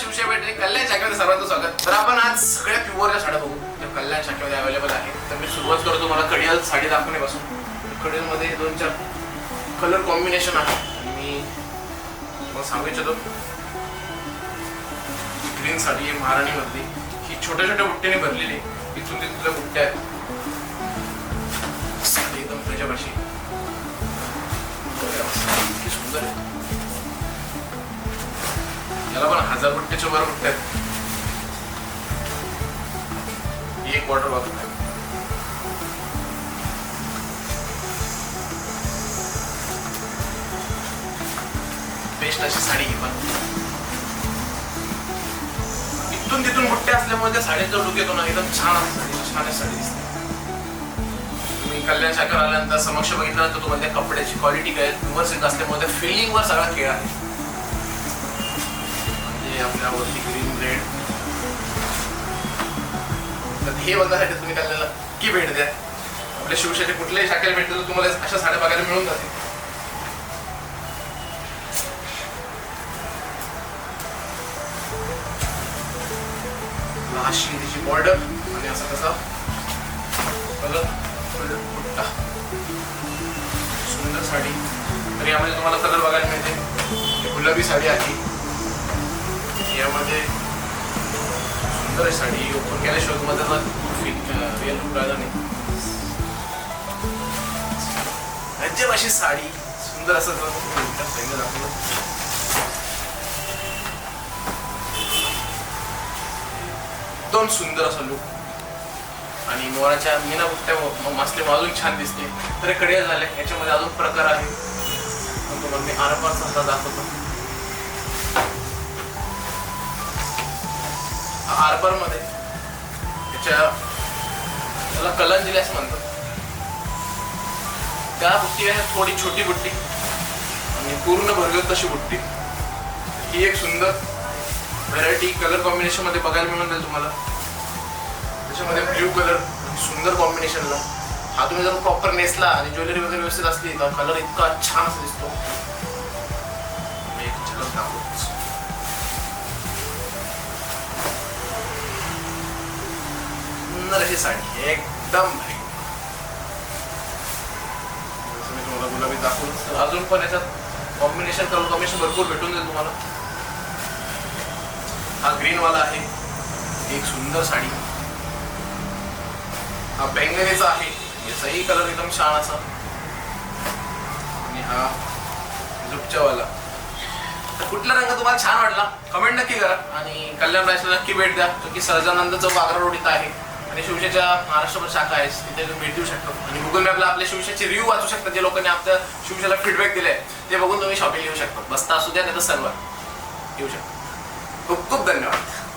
शिवशाही भेटले कल्याण शाखेमध्ये सर्वांचं स्वागत. तर आपण आज सगळ्या प्युअरच्या साड्या बघू. ज्या कल्याण शाखेमध्ये अवेलेबल आहेत तर मी सुरुवात करतो मला कडियल साडी दाखवण्यापासून. कडियलमध्ये दोन चार कलर कॉम्बिनेशन आहे. मी मला सांगू इच्छितो. ग्रीन साडी आहे महाराणीमधली. ही छोट्या छोट्या बुट्ट्याने भरलेली आहे. इथून तिथल्या हजार बुट्ट्याच्या वर बुट्ट्या आहेत एक वॉटर बाथरूम आहे बेस्ट अशी साडी घे पण. इथून तिथून बुट्ट्या असल्यामुळे त्या साडीचा लुक येतो ना एकदम छान असते छान साडी दिसते. तुम्ही कल्याण शाखेवर आल्यानंतर समक्ष बघितल्यानंतर तुम्हाला त्या कपड्याची क्वालिटी काय व्यवस्थित असल्यामुळे त्या फिलिंगवर सगळा खेळ आहे. आपल्या आपल्यावरती ग्रीन ब्रेड तर हे बघण्यासाठी तुम्ही कल्याणला की भेट द्या. आपल्या शिवशाचे कुठल्याही शाखेला भेटले तर तुम्हाला अशा साड्या बघायला मिळून जातील. अशी बॉर्डर आणि असा कसा कलर बुट्टा सुंदर साडी. तर यामध्ये तुम्हाला कलर बघायला मिळते. गुलाबी साडी आहे. यामध्ये सुंदर आहे साडी. ओपन केल्याशिवाय तुम्हाला त्याचा रिअल लुक राहिला नाही. गजब अशी साडी सुंदर असं जरा दाखवलं एकदम सुंदर असा लुक आणि मोराच्या मीना बुट्ट्या मासले अजून छान दिसते. तर कडिया झाल्या. याच्यामध्ये अजून प्रकार आहे. पण तुम्हाला मी आरपारचा दाखवतो. आरपारमध्ये त्याच्या त्याला कलंजिली दिल्यास म्हणतात. त्या बुट्टी आहे थोडी छोटी बुट्टी. आणि पूर्ण भरगत तशी बुट्टी. ही एक सुंदर व्हरायटी कलर कॉम्बिनेशनमध्ये बघायला मिळून जाईल तुम्हाला. त्याच्यामध्ये ब्ल्यू कलर सुंदर कॉम्बिनेशनला हा तुम्ही जर प्रॉपर नेसला आणि ज्वेलरी वगैरे व्यवस्थित असली तर कलर इतका छान असं दिसतो. मी एक झलक दाखवतो. सुंदर अशी साडी एकदम भारी. जसं मी तुम्हाला गुलाबी दाखवलं. तर अजून पण याच्यात कॉम्बिनेशन कलर कॉम्बिनेशन भरपूर भेटून जाईल तुम्हाला. हा ग्रीन वाला आहे. एक सुंदर साडी. हा बेंगणीचा आहे. याचाही कलर एकदम छान असा. आणि हा झुपच्या वाला तर कुठला रंग तुम्हाला छान वाटला? कमेंट नक्की करा. आणि कल्याण राजला नक्की भेट द्या. जो की सहजानंद चौक आग्रा रोड इथं आहे. आणि शिवसेच्या महाराष्ट्रभर शाखा आहे तिथे तुम्ही भेट देऊ शकतो. आणि गुगल मॅपला आपल्या शिवसेचे रिव्ह्यू वाचू शकता जे लोकांनी आपल्या शिवसेला फीडबॅक दिले ते बघून तुम्ही शॉपिंग येऊ शकता. बसता असू द्या नाही तर सर्व येऊ शकता. खूप खूप धन्यवाद.